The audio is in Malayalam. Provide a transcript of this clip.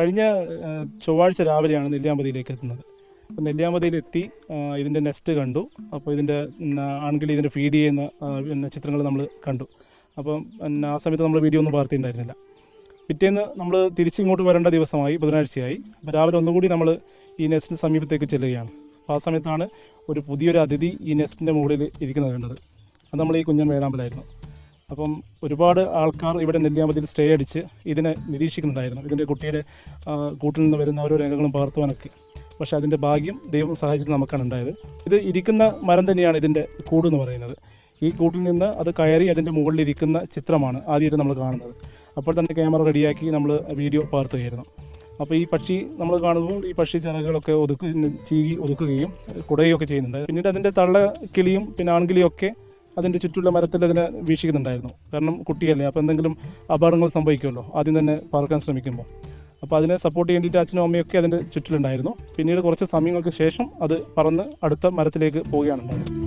കഴിഞ്ഞ ചൊവ്വാഴ്ച രാവിലെയാണ് നെല്ലിയാമ്പതിയിലേക്ക് എത്തുന്നത്. അപ്പോൾ നെല്ലിയാമ്പതിയിലെത്തി ഇതിന്റെ നെസ്റ്റ് കണ്ടു. അപ്പോൾ ഇതിന്റെ ആൺകിളി ഇതിന്റെ ഫീഡ് ചെയ്യുന്ന പിന്നെ ചിത്രങ്ങൾ നമ്മൾ കണ്ടു. അപ്പം പിന്നെ ആ സമയത്ത് നമ്മൾ വീഡിയോ ഒന്നും പകർത്തിയിട്ടുണ്ടായിരുന്നില്ല. പിറ്റേന്ന് നമ്മൾ തിരിച്ചിങ്ങോട്ട് വരേണ്ട ദിവസമായി ബുധനാഴ്ചയായി. അപ്പോൾ രാവിലെ ഒന്നുകൂടി നമ്മൾ ഈ നെസ്റ്റിന് സമീപത്തേക്ക് ചെല്ലുകയാണ്. അപ്പോൾ ആ സമയത്താണ് ഒരു പുതിയൊരു അതിഥി ഈ നെസ്റ്റിന്റെ മുകളിൽ ഇരിക്കുന്നത് കണ്ടത്. അത് നമ്മൾ ഈ കുഞ്ഞൻ വേഴാമ്പലായിരുന്നു അപ്പം ഒരുപാട് ആൾക്കാർ ഇവിടെ നെല്ലിയാമ്പതിയിൽ സ്റ്റേ അടിച്ച് ഇതിനെ നിരീക്ഷിക്കുന്നുണ്ടായിരുന്നു. ഇതിന്റെ കുട്ടിയുടെ കൂട്ടിൽ നിന്ന് വരുന്ന ഓരോ രംഗങ്ങളും പകർത്തുവാനൊക്കെ. പക്ഷേ അതിന്റെ ഭാഗ്യം ദൈവം സഹായിച്ചിട്ട് നമുക്കാണ് ഉണ്ടായത്. ഇത് ഇരിക്കുന്ന മരം തന്നെയാണ് ഇതിന്റെ കൂട് എന്ന് പറയുന്നത്. ഈ കൂട്ടിൽ നിന്ന് അത് കയറി അതിന്റെ മുകളിലിരിക്കുന്ന ചിത്രമാണ് ആദ്യമായിട്ട് നമ്മൾ കാണുന്നത്. അപ്പോൾ തന്നെ ക്യാമറ റെഡിയാക്കി നമ്മൾ വീഡിയോ പകർത്തുകയായിരുന്നു. അപ്പോൾ ഈ പക്ഷി നമ്മൾ കാണുമ്പോൾ ഈ പക്ഷി ചിറകുകളൊക്കെ ഒതുക്കി ചീകി ഒതുക്കുകയും കുടയുകയൊക്കെ ചെയ്യുന്നുണ്ട്. പിന്നീട് അതിന്റെ തള്ള കിളിയും പിന്നെ ആൺകിളിയൊക്കെ അതിന്റെ ചുറ്റുള്ള മരത്തിൽ അതിനെ വീക്ഷിക്കുന്നുണ്ടായിരുന്നു. കാരണം കുട്ടിയല്ലേ അപ്പോൾ എന്തെങ്കിലും അപകടങ്ങൾ സംഭവിക്കുമല്ലോ. ആദ്യം തന്നെ പറക്കാൻ ശ്രമിക്കുമ്പോൾ. അപ്പോൾ അതിനെ സപ്പോർട്ട് ചെയ്യേണ്ടിയിട്ട് അച്ഛനും അമ്മയൊക്കെ അതിന്റെ ചുറ്റിലുണ്ടായിരുന്നു. പിന്നീട് കുറച്ച് സമയങ്ങൾക്ക് ശേഷം അത് പറന്ന് അടുത്ത മരത്തിലേക്ക് പോവുകയാണ് ഉണ്ടായത്